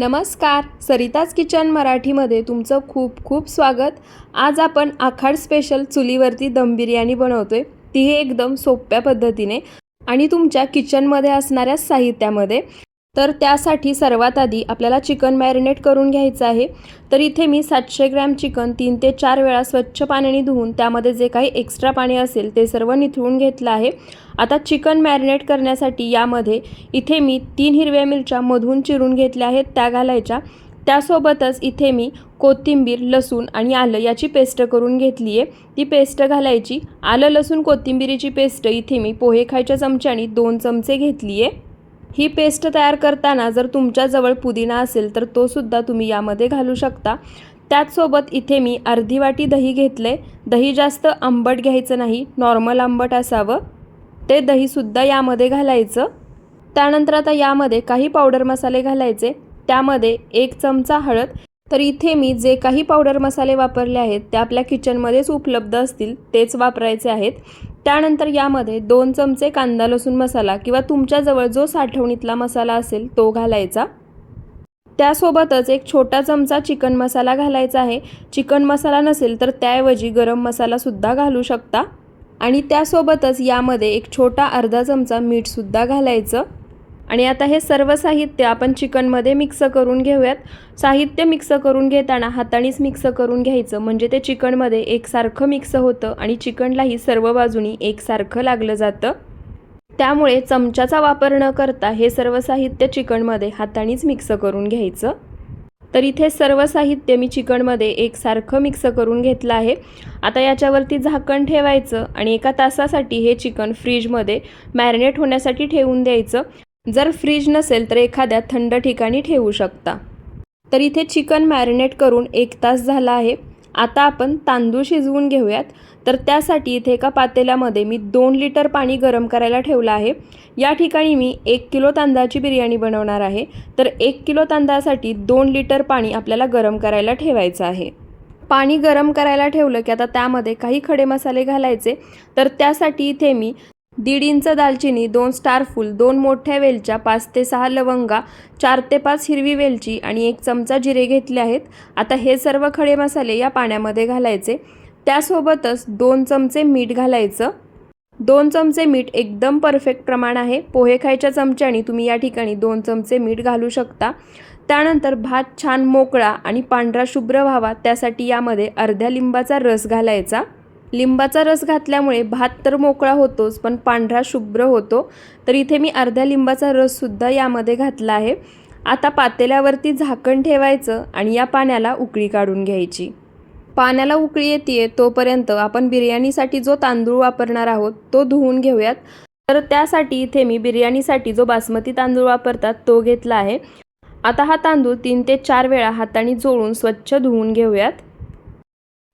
नमस्कार सरिताज किचन मराठीमध्ये तुमचं खूप खूप स्वागत. आज आपण आखाड स्पेशल चुलीवरती दम बिर्याणी बनवतोय. हे एकदम सोप्या पद्धतीने आणि तुमच्या किचनमध्ये असणाऱ्या साहित्यामध्ये. तर त्यासाठी सर्वात आधी आपल्याला चिकन मॅरिनेट करून घ्यायचं आहे. तर इथे मी सातशे ग्रॅम चिकन तीन ते चार वेळा स्वच्छ पाण्याने धुवून त्यामध्ये जे काही एक्स्ट्रा पाणी असेल ते सर्व निथळून घेतलं आहे. आता चिकन मॅरिनेट करण्यासाठी यामध्ये इथे मी तीन हिरव्या मिरच्या मधून चिरून घेतल्या आहेत त्या घालायच्या. त्यासोबतच इथे मी कोथिंबीर लसूण आणि आलं याची पेस्ट करून घेतली आहे. ती पेस्ट घालायची. आलं लसूण कोथिंबिरीची पेस्ट इथे मी पोहे खायच्या चमच्याने दोन चमचे घेतली आहे. ही पेस्ट तयार करताना जर तुमच्याजवळ पुदिना असेल तर तो सुद्धा तुम्ही यामध्ये घालू शकता. त्याचसोबत इथे मी अर्धी वाटी दही घेतले. दही जास्त आंबट घ्यायचं नाही नॉर्मल आंबट असावं. ते दहीसुद्धा यामध्ये घालायचं. त्यानंतर आता यामध्ये काही पावडर मसाले घालायचे. त्यामध्ये एक चमचा हळद. तर इथे मी जे काही पावडर मसाले वापरले आहेत ते आपल्या किचनमध्येच उपलब्ध असतील तेच वापरायचे आहेत. त्यानंतर यामध्ये दोन चमचे कांदा लसूण मसाला किंवा तुमच्याजवळ जो साठवणीतला मसाला असेल तो घालायचा. त्यासोबतच एक छोटा चमचा चिकन मसाला घालायचा आहे. चिकन मसाला नसेल तर त्याऐवजी गरम मसालासुद्धा घालू शकता. आणि त्यासोबतच यामध्ये एक छोटा अर्धा चमचा मीठसुद्धा घालायचं. आणि आता हे सर्व साहित्य आपण चिकनमध्ये मिक्स करून घेऊयात. साहित्य मिक्स करून घेताना हातानेच मिक्स करून घ्यायचं. म्हणजे ते चिकनमध्ये एकसारखं मिक्स होतं आणि चिकनलाही सर्व बाजूनी एकसारखं लागलं जातं. त्यामुळे चमच्याचा वापर न करता हे सर्व साहित्य चिकनमध्ये हातानेच मिक्स करून घ्यायचं. तर इथे सर्व साहित्य मी चिकनमध्ये एकसारखं मिक्स करून घेतलं आहे. आता याच्यावरती झाकण ठेवायचं आणि एका तासासाठी हे चिकन फ्रीजमध्ये मॅरिनेट होण्यासाठी ठेवून द्यायचं. जर फ्रीज नसेल तर एखाद्या थंड ठिकाणी ठेवू शकता. तर इथे चिकन मॅरिनेट करून एक तास झाला आहे. आता आपण तांदूळ शिजवून घेऊयात. तर त्यासाठी इथे एका पातेल्यामध्ये मी दोन लिटर पाणी गरम करायला ठेवलं आहे. या ठिकाणी मी एक किलो तांदळाची बिर्याणी बनवणार आहे. तर एक किलो तांदळासाठी दोन लिटर पाणी आपल्याला गरम करायला ठेवायचं आहे. पाणी गरम करायला ठेवलं की आता त्यामध्ये काही खडे मसाले घालायचे. तर त्यासाठी इथे मी दीड इंच दालचिनी दोन स्टारफूल दोन मोठ्या वेलच्या पाच ते सहा लवंगा चार ते पाच हिरवी वेलची आणि एक चमचा जिरे घेतले आहेत. आता हे सर्व खडे मसाले या पाण्यामध्ये घालायचे. त्यासोबतच दोन चमचे मीठ घालायचं. दोन चमचे मीठ एकदम परफेक्ट प्रमाण आहे. पोहे खायच्या चमच्याने तुम्ही या ठिकाणी दोन चमचे मीठ घालू शकता. त्यानंतर भात छान मोकळा आणि पांढरा शुभ्र व्हावा त्यासाठी यामध्ये अर्ध्या लिंबाचा रस घालायचा. लिंबाचा रस घातल्यामुळे भात तर मोकळा होतोच पण पांढरा शुभ्र होतो. तर इथे मी अर्ध्या लिंबाचा रससुद्धा यामध्ये घातला आहे. आता पातेल्यावरती झाकण ठेवायचं आणि या पाण्याला उकळी काढून घ्यायची. पाण्याला उकळी येते तोपर्यंत आपण बिर्याणीसाठी जो तांदूळ वापरणार आहोत तो धुवून घेऊयात. तर त्यासाठी इथे मी बिर्याणीसाठी जो बासमती तांदूळ वापरतात तो घेतला आहे. आता हा तांदूळ तीन ते चार वेळा हाताने जोळून स्वच्छ धुवून घेऊयात.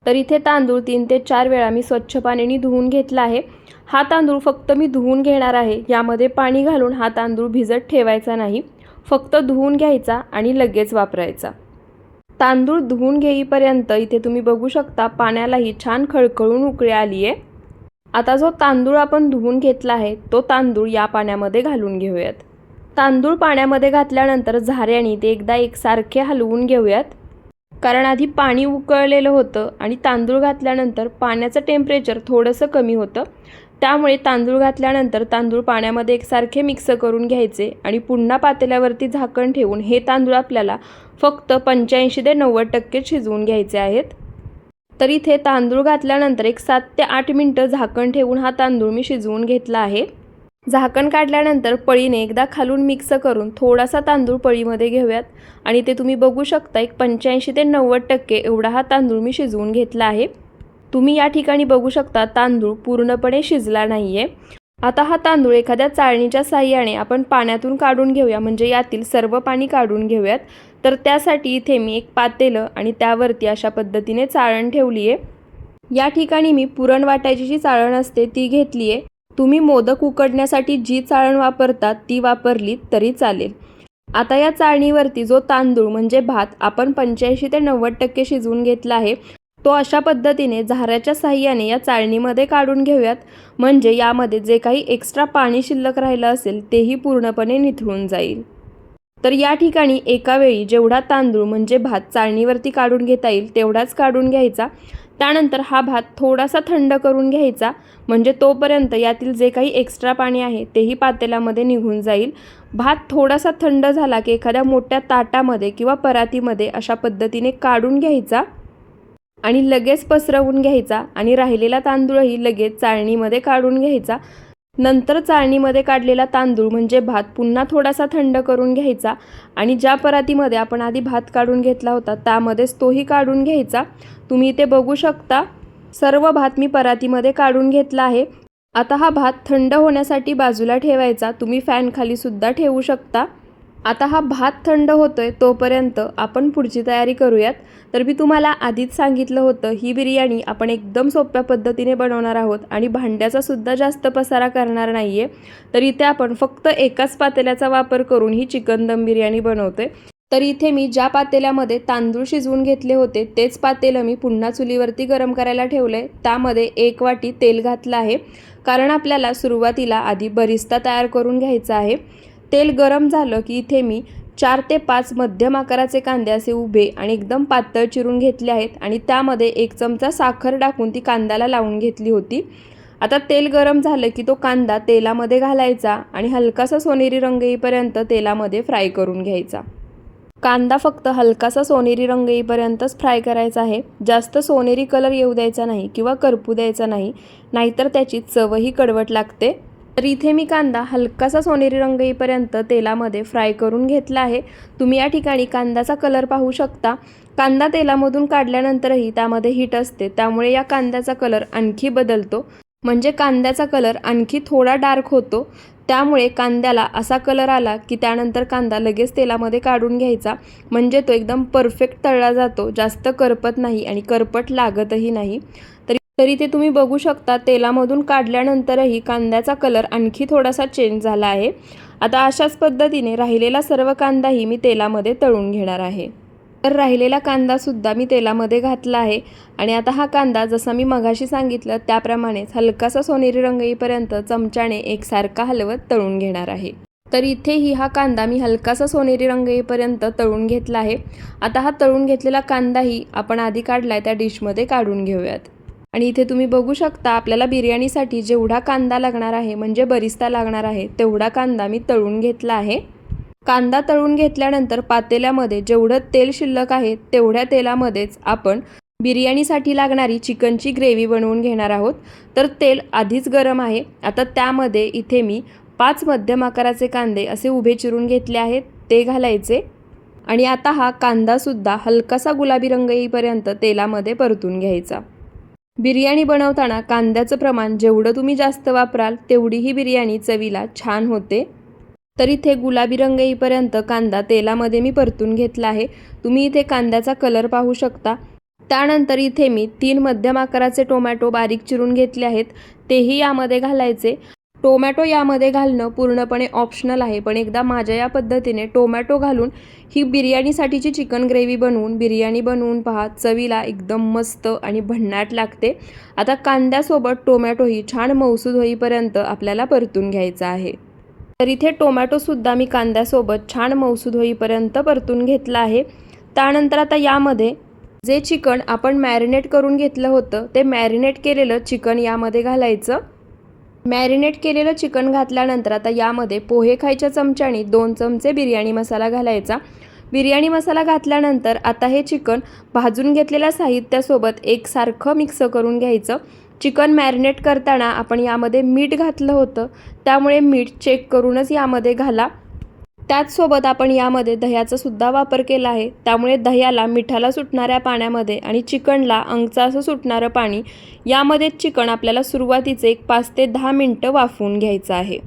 तर इथे तांदूळ तीन ते चार वेळा मी स्वच्छ पाण्याने धुवून घेतला आहे. हा तांदूळ फक्त मी धुवून घेणार आहे. यामध्ये पाणी घालून हा तांदूळ भिजत ठेवायचा नाही. फक्त धुवून घ्यायचा आणि लगेच वापरायचा. तांदूळ धुवून घेईपर्यंत इथे तुम्ही बघू शकता पाण्यालाही छान खळखळून उकळी आली आहे. आता जो तांदूळ आपण धुवून घेतला आहे तो तांदूळ या पाण्यामध्ये घालून घेऊयात. तांदूळ पाण्यामध्ये घातल्यानंतर झाऱ्याने ते एकदा एकसारखे हलवून घेऊयात. कारण आधी पाणी उकळलेलं होतं आणि तांदूळ घातल्यानंतर पाण्याचं टेम्परेचर थोडंसं कमी होतं. त्यामुळे तांदूळ घातल्यानंतर तांदूळ पाण्यामध्ये एकसारखे मिक्स करून घ्यायचे आणि पुन्हा पातेल्यावरती झाकण ठेवून हे तांदूळ आपल्याला फक्त पंच्याऐंशी ते नव्वद टक्के शिजवून घ्यायचे आहेत. तर इथे तांदूळ घातल्यानंतर एक सात ते आठ मिनटं झाकण ठेवून हा तांदूळ मी शिजवून घेतला आहे. झाकण काढल्यानंतर पळीने एकदा खालून मिक्स करून थोडासा तांदूळ पळीमध्ये घेऊयात. आणि ते तुम्ही बघू शकता एक पंच्याऐंशी ते नव्वद टक्के एवढा हा तांदूळ मी शिजवून घेतला आहे. तुम्ही या ठिकाणी बघू शकता तांदूळ पूर्णपणे शिजला नाही आहे आता हा तांदूळ एखाद्या चाळणीच्या साह्याने आपण पाण्यातून काढून घेऊया म्हणजे यातील सर्व पाणी काढून घेऊयात. तर त्यासाठी इथे मी एक पातेलं आणि त्यावरती अशा पद्धतीने चाळण ठेवली आहे या ठिकाणी मी पुरण वाटायची जी चाळण असते ती घेतली आहे तुम्ही मोदक उकडण्यासाठी जी चाळण वापरतात ती वापरली तरी चालेल. आता या चाळणीवरती जो तांदूळ म्हणजे भात आपण पंच्याऐंशी ते नव्वद टक्के शिजवून घेतला आहे तो अशा पद्धतीने झाऱ्याच्या साह्याने या चाळणीमध्ये काढून घेऊयात. म्हणजे यामध्ये जे काही एक्स्ट्रा पाणी शिल्लक राहिलं असेल तेही पूर्णपणे निथळून जाईल. तर या ठिकाणी एका वेळी जेवढा तांदूळ म्हणजे भात चाळणीवरती काढून घेता येईल तेवढाच काढून घ्यायचा. त्यानंतर हा भात थोडासा थंड करून घ्यायचा म्हणजे तोपर्यंत यातील जे काही एक्स्ट्रा पाणी आहे तेही पातेल्यामध्ये निघून जाईल. भात थोडासा थंड झाला की एखाद्या मोठ्या ताटामध्ये किंवा परातीमध्ये अशा पद्धतीने काढून घ्यायचा आणि लगेच पसरवून घ्यायचा आणि राहिलेला तांदूळही लगेच चाळणीमध्ये काढून घ्यायचा. नंतर चाळणीमध्ये काढलेला तांदूळ म्हणजे भात पुन्हा थोडासा थंड करून घ्यायचा आणि ज्या परातीमध्ये आपण आधी भात काढून घेतला होता त्यामध्येच तोही काढून घ्यायचा. तुम्ही इथे बघू शकता सर्व भात मी परातीमध्ये काढून घेतला आहे. आता हा भात थंड होण्यासाठी बाजूला ठेवायचा. तुम्ही फॅनखालीसुद्धा ठेवू शकता. आता हा भात थंड होतो आहे तोपर्यंत आपण पुढची तयारी करूयात. तर मी तुम्हाला आधीच सांगितलं होतं ही बिर्याणी आपण एकदम सोप्या पद्धतीने बनवणार आहोत आणि भांड्याचासुद्धा जास्त पसारा करणार नाही आहे तर इथे आपण फक्त एकाच पातेल्याचा वापर करून ही चिकन दम बिर्याणी बनवतोय. तर इथे मी ज्या पातेल्यामध्ये तांदूळ शिजवून घेतले होते तेच पातेलं मी पुन्हा चुलीवरती गरम करायला ठेवलं आहे त्यामध्ये एक वाटी तेल घातलं आहे. कारण आपल्याला सुरुवातीला आधी बरिस्ता तयार करून घ्यायचा आहे. तेल गरम झालं की इथे मी चार ते पाच मध्यम आकाराचे कांदे असे उभे आणि एकदम पातळ चिरून घेतले आहेत आणि त्यामध्ये एक चमचा साखर टाकून ती कांद्याला लावून घेतली होती. आता तेल गरम झालं की तो कांदा तेलामध्ये घालायचा आणि हलकासा सोनेरी रंग येईपर्यंत तेलामध्ये फ्राय करून घ्यायचा. कांदा फक्त हलकासा सोनेरी रंग येईपर्यंतच फ्राय करायचा आहे. जास्त सोनेरी कलर येऊ द्यायचा नाही किंवा करपू द्यायचा नाही नाहीतर त्याची चवही कडवट लागते. तर इथे मी कांदा हलकासा सोनेरी रंग येईपर्यंत तेलामध्ये फ्राय करून घेतला आहे. तुम्ही या ठिकाणी कांद्याचा कलर पाहू शकता. कांदा तेलामधून काढल्यानंतरही त्यामध्ये हीट असते त्यामुळे या कांद्याचा कलर आणखी बदलतो. म्हणजे कांद्याचा कलर आणखी थोडा डार्क होतो. त्यामुळे कांद्याला असा कलर आला की त्यानंतर कांदा लगेच तेलामध्ये काढून घ्यायचा. म्हणजे तो एकदम परफेक्ट तळला जातो. जास्त करपत नाही आणि करपट लागतही नाही. तरी तरी ते तुम्ही बघू शकता तेलामधून काढल्यानंतरही कांद्याचा कलर आणखी थोडासा चेंज झाला आहे. आता अशाच पद्धतीने राहिलेला सर्व कांदाही मी तेलामध्ये तळून घेणार आहे. तर राहिलेला कांदासुद्धा मी तेलामध्ये घातला आहे आणि आता हा कांदा जसा मी मगाशी सांगितलं त्याप्रमाणेच हलकासा सोनेरी रंग येईपर्यंत चमच्याने एकसारखा हलवत तळून घेणार आहे. तर इथेही हा कांदा मी हलकासा सोनेरी रंग येईपर्यंत तळून घेतला आहे. आता हा तळून घेतलेला कांदाही आपण आधी काढला आहे त्या डिशमध्ये काढून घेऊयात. आणि इथे तुम्ही बघू शकता आपल्याला बिर्याणीसाठी जेवढा कांदा लागणार आहे म्हणजे बरिस्ता लागणार आहे तेवढा कांदा मी तळून घेतला आहे. कांदा तळून घेतल्यानंतर पातेल्यामध्ये जेवढं तेल शिल्लक आहे तेवढ्या तेलामध्येच आपण बिर्याणीसाठी लागणारी चिकनची ग्रेव्ही बनवून घेणार आहोत. तर तेल आधीच गरम आहे. आता त्यामध्ये इथे मी पाच मध्यम आकाराचे कांदे असे उभे चिरून घेतले आहेत ते घालायचे. आणि आता हा कांदासुद्धा हलकासा गुलाबी रंग येईपर्यंत तेलामध्ये परतून घ्यायचा. बिर्याणी बनवताना कांद्याचं प्रमाण जेवढं तुम्ही जास्त वापराल तेवढी ही बिर्याणी चवीला छान होते. तर इथे गुलाबी रंग येईपर्यंत कांदा तेलामध्ये मी परतून घेतला आहे. तुम्ही इथे कांद्याचा कलर पाहू शकता. त्यानंतर इथे मी तीन मध्यम आकाराचे टोमॅटो बारीक चिरून घेतले आहेत. तेही यामध्ये घालायचे. टोमॅटो यामध्ये घालणं पूर्णपणे ऑप्शनल आहे. पण एकदा माझ्या या पद्धतीने टोमॅटो घालून ही बिर्याणीसाठीची चिकन ग्रेव्ही बनवून बिर्याणी बनवून पहा चवीला एकदम मस्त आणि भन्नाट लागते. आता कांद्यासोबत टोमॅटोही छान मौसूद होईपर्यंत आपल्याला परतून घ्यायचा आहे. तर इथे टोमॅटोसुद्धा मी कांद्यासोबत छान मौसूद होईपर्यंत परतून घेतला आहे. त्यानंतर आता यामध्ये जे चिकन आपण मॅरिनेट करून घेतलं होतं ते मॅरिनेट केलेलं चिकन यामध्ये घालायचं. मॅरिनेट केलेलं चिकन घातल्यानंतर आता यामध्ये पोहे खायच्या चमच्याने दोन चमचे बिर्याणी मसाला घालायचा. बिर्याणी मसाला घातल्यानंतर आता हे चिकन भाजून घेतलेल्या साहित्यासोबत एकसारखं मिक्स करून घ्यायचं. चिकन मॅरिनेट करताना आपण यामध्ये मीठ घातलं होतं. त्यामुळे मीठ चेक करूनच यामध्ये घाला. त्याचसोबत आपण यामध्ये दह्याचा सुद्धा वापर केला आहे. त्यामुळे दह्याला मिठाला सुटणाऱ्या पाण्यामध्ये आणि चिकनला अंगचा असं सुटणारं पाणी यामध्ये चिकन आपल्याला सुरुवातीचे एक पाच ते दहा मिनटं वाफवून घ्यायचं आहे.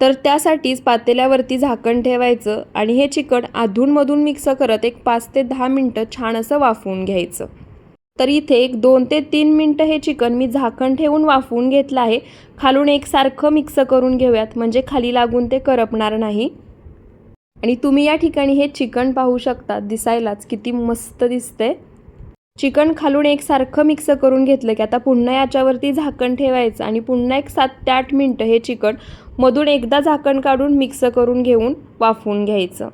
तर त्यासाठीच पातेल्यावरती झाकण ठेवायचं आणि हे चिकन अधूनमधून मिक्स करत एक पाच ते दहा मिनटं छान असं वाफवून घ्यायचं. तर इथे एक दोन ते तीन मिनटं हे चिकन मी झाकण ठेवून वाफवून घेतलं आहे. खालून एकसारखं मिक्स करून घेऊयात. म्हणजे खाली लागून ते करपणार नाही. आणि तुम्ही या ठिकाणी हे चिकन पाहू शकता दिसायलाच किती मस्त दिसते चिकन खालून एकसारखं मिक्स करून घेतलं की आता पुन्हा याच्यावरती झाकण ठेवायचं आणि पुन्हा एक सात ते आठ मिनटं हे चिकन मधून एकदा झाकण काढून मिक्स करून घेऊन वाफवून घ्यायचं.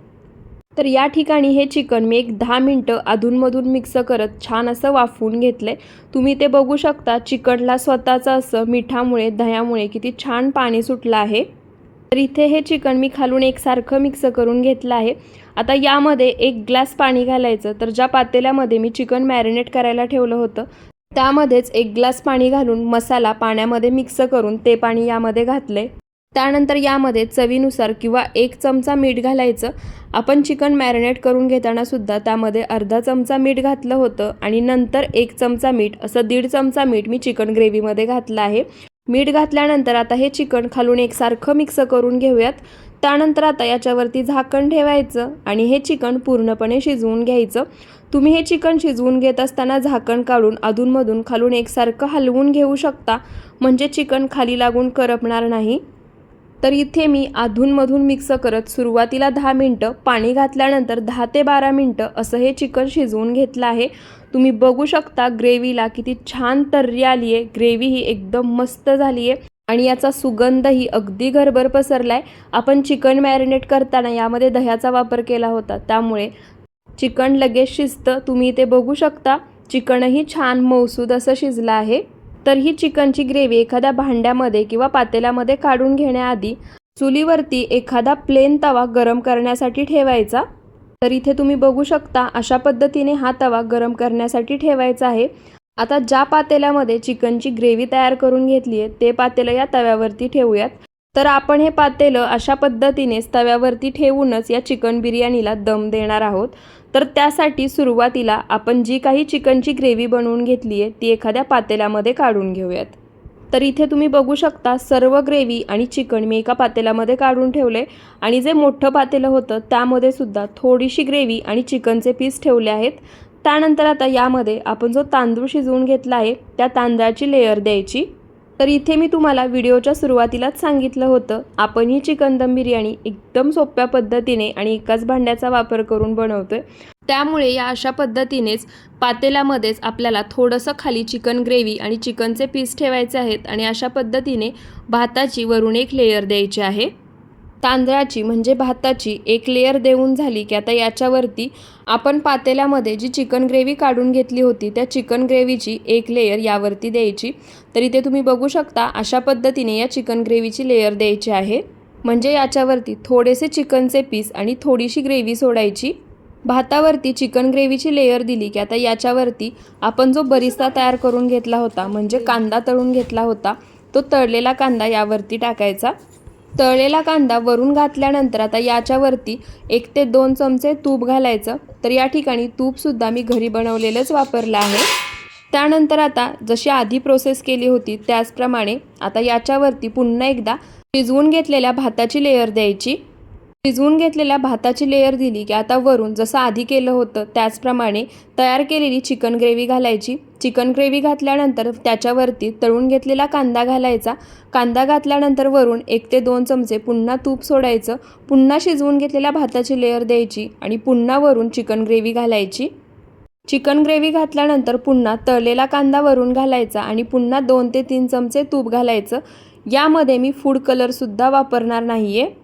तर या ठिकाणी हे चिकन मी एक दहा मिनटं अधूनमधून मिक्स करत छान असं वाफवून घेतलं आहे तुम्ही ते बघू शकता चिकनला स्वतःचं असं मिठामुळे दह्यामुळे किती छान पाणी सुटलं आहे. तर इथे हे चिकन मी खालून एकसारखं मिक्स करून घेतलं आहे. आता यामध्ये एक ग्लास पाणी घालायचं. तर ज्या पातेल्यामध्ये मी चिकन मॅरिनेट करायला ठेवलं होतं त्यामध्येच एक ग्लास पाणी घालून मसाला पाण्यामध्ये मिक्स करून ते पाणी यामध्ये घातले त्यानंतर यामध्ये चवीनुसार किंवा एक चमचा मीठ घालायचं. आपण चिकन मॅरिनेट करून घेताना सुद्धा त्यामध्ये अर्धा चमचा मीठ घातलं होतं आणि नंतर एक चमचा मीठ असं दीड चमचा मीठ मी चिकन ग्रेव्हीमध्ये घातलं आहे. मीठ घातल्यानंतर आता हे चिकन खालून एकसारखं मिक्स करून घेऊयात. त्यानंतर आता याच्यावरती झाकण ठेवायचं आणि हे चिकन पूर्णपणे शिजवून घ्यायचं. तुम्ही हे चिकन शिजवून घेत असताना झाकण काढून अधूनमधून खालून एकसारखं हलवून घेऊ शकता. म्हणजे चिकन खाली लागून करपणार नाही. तर इथे मी अधूनमधून मिक्स करत सुरुवातीला दहा मिनटं पाणी घातल्यानंतर दहा ते बारा मिनटं असं हे चिकन शिजवून घेतलं आहे. तुम्ही बघू शकता ग्रेव्हीला किती छान तर्री आली आहे. ग्रेव्ही ही एकदम मस्त झाली आहे. आणि याचा सुगंधही अगदी घरभर पसरला आहे आपण चिकन मॅरिनेट करताना यामध्ये दह्याचा वापर केला होता. त्यामुळे चिकन लगेच शिजतं. तुम्ही इथे बघू शकता चिकनही छान मौसूद असं शिजलं आहे. तर ही चिकनची ग्रेव्ही एखाद्या भांड्यामध्ये किंवा पातेल्यामध्ये काढून घेण्याआधी चुलीवरती एखादा प्लेन तवा गरम करण्यासाठी ठेवायचा. तर इथे तुम्ही बघू शकता अशा पद्धतीने हा तवा गरम करण्यासाठी ठेवायचा आहे. आता ज्या पातेल्यामध्ये चिकनची ग्रेव्ही तयार करून घेतली आहे ते पातेलं या तव्यावरती ठेवूयात. तर आपण हे पातेलं अशा पद्धतीनेच तव्यावरती ठेवूनच या चिकन बिर्याणीला दम देणार आहोत. तर त्यासाठी सुरुवातीला आपण जी काही चिकनची ग्रेव्ही बनवून घेतली आहे ती एखाद्या पातेल्यामध्ये काढून घेऊयात. तर इथे तुम्ही बघू शकता सर्व ग्रेव्ही आणि चिकन मी एका पातेल्यामध्ये काढून ठेवले. आणि जे मोठं पातेलं होतं त्यामध्ये सुद्धा थोडीशी ग्रेव्ही आणि चिकनचे पीस ठेवले आहेत. त्यानंतर आता यामध्ये आपण जो तांदूळ शिजवून घेतला आहे त्या तांदळाची लेअर द्यायची. तर इथे मी तुम्हाला व्हिडिओच्या सुरुवातीलाच सांगितलं होतं आपण ही चिकन दम बिर्याणी एकदम सोप्या पद्धतीने आणि एकाच भांड्याचा वापर करून बनवतो आहे त्यामुळे या अशा पद्धतीनेच पातेल्यामध्येच आपल्याला थोडंसं खाली चिकन ग्रेव्ही आणि चिकनचे पीस ठेवायचे आहेत आणि अशा पद्धतीने भाताची वरून एक लेयर द्यायची आहे. तांदळाची म्हणजे भाताची एक लेयर देऊन झाली की आता याच्यावरती आपण पातेल्यामध्ये जी चिकन ग्रेव्ही काढून घेतली होती त्या चिकन ग्रेव्हीची एक लेयर यावरती द्यायची. तर इथे तुम्ही बघू शकता अशा पद्धतीने या चिकन ग्रेव्हीची लेयर द्यायची आहे. म्हणजे याच्यावरती थोडेसे चिकनचे पीस आणि थोडीशी ग्रेव्ही सोडायची. भातावरती चिकन ग्रेव्हीची लेयर दिली की आता याच्यावरती आपण जो बरिस्ता तयार करून घेतला होता म्हणजे कांदा तळून घेतला होता तो तळलेला कांदा यावरती टाकायचा. तळलेला कांदा वरून घातल्यानंतर आता याच्यावरती एक ते दोन चमचे तूप घालायचं. तर या ठिकाणी तूपसुद्धा मी घरी बनवलेलंच वापरलं आहे. त्यानंतर आता जशी आधी प्रोसेस केली होती त्याचप्रमाणे आता याच्यावरती पुन्हा एकदा शिजवून घेतलेल्या भाताची लेयर द्यायची. शिजवून घेतलेल्या भाताची लेयर दिली की आता वरून जसं आधी केलं होतं त्याचप्रमाणे तयार केलेली चिकन ग्रेव्ही घालायची. चिकन ग्रेव्ही घातल्यानंतर त्याच्यावरती तळून घेतलेला कांदा घालायचा. कांदा घातल्यानंतर वरून एक ते दोन चमचे पुन्हा तूप सोडायचं. पुन्हा शिजवून घेतलेल्या भाताची लेयर द्यायची आणि पुन्हा वरून चिकन ग्रेव्ही घालायची. चिकन ग्रेव्ही घातल्यानंतर पुन्हा तळलेला कांदा वरून घालायचा आणि पुन्हा दोन ते तीन चमचे तूप घालायचं. यामध्ये मी फूड कलरसुद्धा वापरणार नाही आहे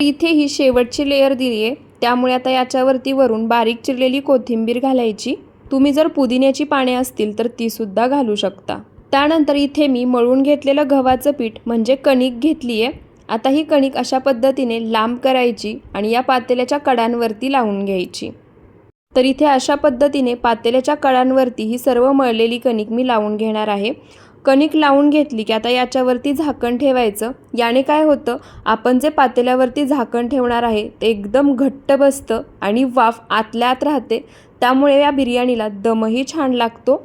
इथे ही शेवटची लेअर दिली आहे त्यामुळे आता याच्यावरती वरून बारीक चिरलेली कोथिंबीर घालायची. तुम्ही जर पुदिन्याची पाने असतील तर तीसुद्धा घालू शकता. त्यानंतर इथे मी मळून घेतलेलं गव्हाचं पीठ म्हणजे कणिक घेतली आहे आता ही कणिक अशा पद्धतीने लांब करायची आणि या पातेल्याच्या कडांवरती लावून घ्यायची. तर इथे अशा पद्धतीने पातेल्याच्या कडांवरती ही सर्व मळलेली कणिक मी लावून घेणार आहे. कणिक लावून घेतली की आता याच्यावरती झाकण ठेवायचं. याने काय होतं? आपण जे पातेल्यावरती झाकण ठेवणार आहे ते एकदम घट्ट बसतं आणि वाफ आतल्या आत राहते. त्यामुळे या बिर्याणीला दमही छान लागतो.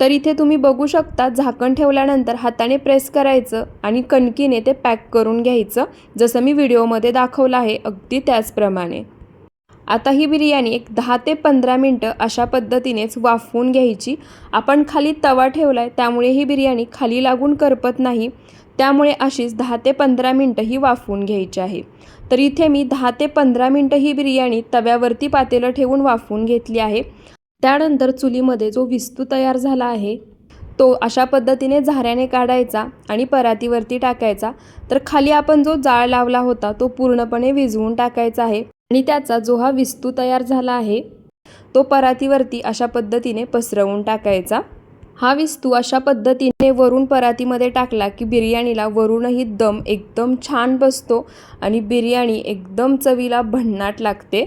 तर इथे तुम्ही बघू शकता झाकण ठेवल्यानंतर हाताने प्रेस करायचं आणि कणकीने ते पॅक करून घ्यायचं. जसं मी व्हिडिओमध्ये दाखवलं आहे अगदी त्याचप्रमाणे. आता ही बिर्याणी एक दहा ते पंधरा मिनटं अशा पद्धतीनेच वाफवून घ्यायची. आपण खाली तवा ठेवला आहे त्यामुळे ही बिर्याणी खाली लागून करपत नाही. त्यामुळे अशीच दहा ते पंधरा मिनटं ही वाफवून घ्यायची आहे. तर इथे मी दहा ते पंधरा मिनटं ही बिर्याणी तव्यावरती पातेलं ठेवून वाफवून घेतली आहे. त्यानंतर चुलीमध्ये जो विस्तू तयार झाला आहे तो अशा पद्धतीने झाऱ्याने काढायचा आणि परातीवरती टाकायचा. तर खाली आपण जो जाळ लावला होता तो पूर्णपणे विझवून टाकायचा आहे. आणि त्याचा जो हा विस्तू तयार झाला आहे तो परातीवरती अशा पद्धतीने पसरवून टाकायचा. हा विस्तू अशा पद्धतीने वरून परातीमध्ये टाकला की बिर्याणीला वरूनही दम एकदम छान बसतो आणि बिर्याणी एकदम चवीला भन्नाट लागते.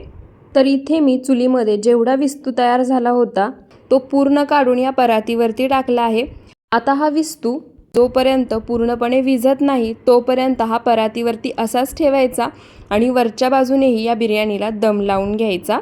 तर इथे मी चुलीमध्ये जेवढा विस्तू तयार झाला होता तो पूर्ण काढून या परातीवरती टाकला आहे. आता हा विस्तू जोपर्यंत पूर्णपणे विझत नाही तोपर्यंत हा परातीवरती असाच ठेवायचा आणि वरच्या बाजूनेही या बिर्याणीला दम लावून घ्यायचा.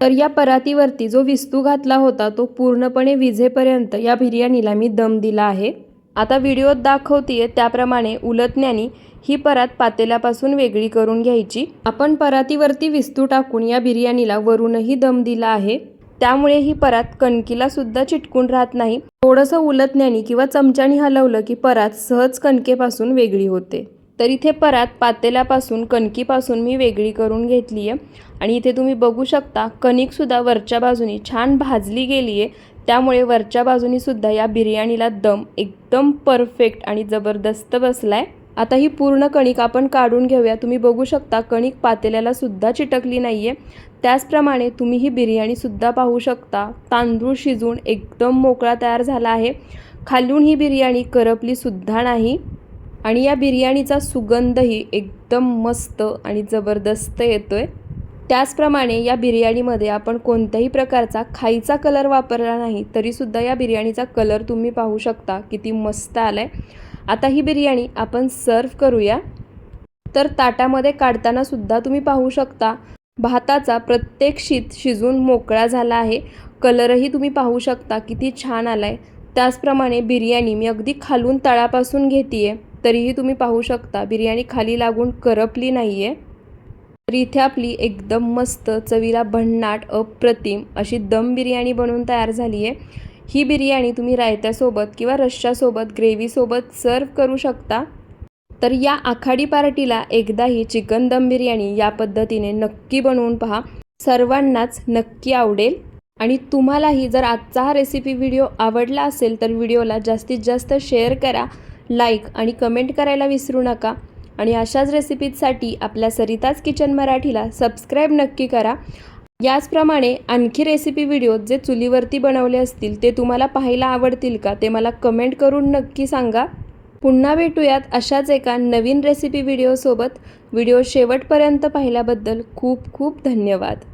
तर या परातीवरती जो विस्तू घातला होता तो पूर्णपणे विझेपर्यंत या बिर्याणीला मी दम दिला आहे. आता व्हिडिओत दाखवतीये त्याप्रमाणे उलटण्याने ही परात पातेल्यापासून वेगळी करून घ्यायची. आपण परातीवरती विस्तू टाकून या बिर्याणीला वरूनही दम दिला आहे. त्यामुळे ही परात कणकीला सुद्धा चिटकून राहत नाही. थोडंसं उलटण्याने किंवा चमच्याने हलवलं की परात सहज कणकेपासून वेगळी होते. तर इथे परात पातेल्यापासून कणकीपासून मी वेगळी करून घेतली आहे आणि इथे तुम्ही बघू शकता कणिकसुद्धा वरच्या बाजूनी छान भाजली गेली आहे त्यामुळे वरच्या बाजूनीसुद्धा या बिर्याणीला दम एकदम परफेक्ट आणि जबरदस्त बसला आहे आता ही पूर्ण कणिक आपण काढून घेऊया. तुम्ही बघू शकता कणिक पातेल्याला सुद्धा चिटकली आहे त्याचप्रमाणे तुम्ही ही बिर्याणीसुद्धा पाहू शकता. तांदूळ शिजून एकदम मोकळा तयार झाला आहे. खालून ही बिर्याणी करपलीसुद्धा नाही. आणि या बिर्याणीचा सुगंधही एकदम मस्त आणि जबरदस्त येतो आहे त्याचप्रमाणे या बिर्याणीमध्ये आपण कोणत्याही प्रकारचा खायचा कलर वापरला नाही तरीसुद्धा या बिर्याणीचा कलर तुम्ही पाहू शकता. किती मस्त आलाय. आता ही बिर्याणी आपण सर्व करूया. तर ताटामध्ये काढताना सुद्धा तुम्ही पाहू शकता भाताचा प्रत्येक शीत शिजून मोकळा झाला आहे. कलरही तुम्ही पाहू शकता किती छान आला आहे त्याचप्रमाणे बिर्याणी मी अगदी खालून तळापासून घेते तरीही तुम्ही पाहू शकता बिर्याणी खाली लागून करपली नाही आहे तर इथे आपली एकदम मस्त चवीला भन्नाट अप्रतिम अशी दम बिर्याणी बनवून तयार झाली आहे ही बिर्याणी तुम्ही रायत्यासोबत किंवा रश्श्यासोबत ग्रेव्हीसोबत सर्व करू शकता. तर या आखाडी पार्टीला एकदाही चिकन दम बिर्याणी या पद्धतीने नक्की बनवून पहा. सर्वांनाच नक्की आवडेल. आणि तुम्हालाही जर आजचा हा रेसिपी व्हिडिओ आवडला असेल तर व्हिडिओला जास्तीत जास्त शेअर करा लाईक आणि कमेंट करायला विसरू नका. आणि अशाच रेसिपीजसाठी आपल्या सरिताज किचन मराठीला सबस्क्राईब नक्की करा. याचप्रमाणे आणखी रेसिपी व्हिडिओ जे चुलीवरती बनवले असतील ते तुम्हाला पाहायला आवडतील का? ते मला कमेंट करून नक्की सांगा. पुन्हा भेटूयात अशाच एका नवीन रेसिपी व्हिडिओसोबत व्हिडिओ शेवटपर्यंत पाहिल्याबद्दल खूप खूप धन्यवाद.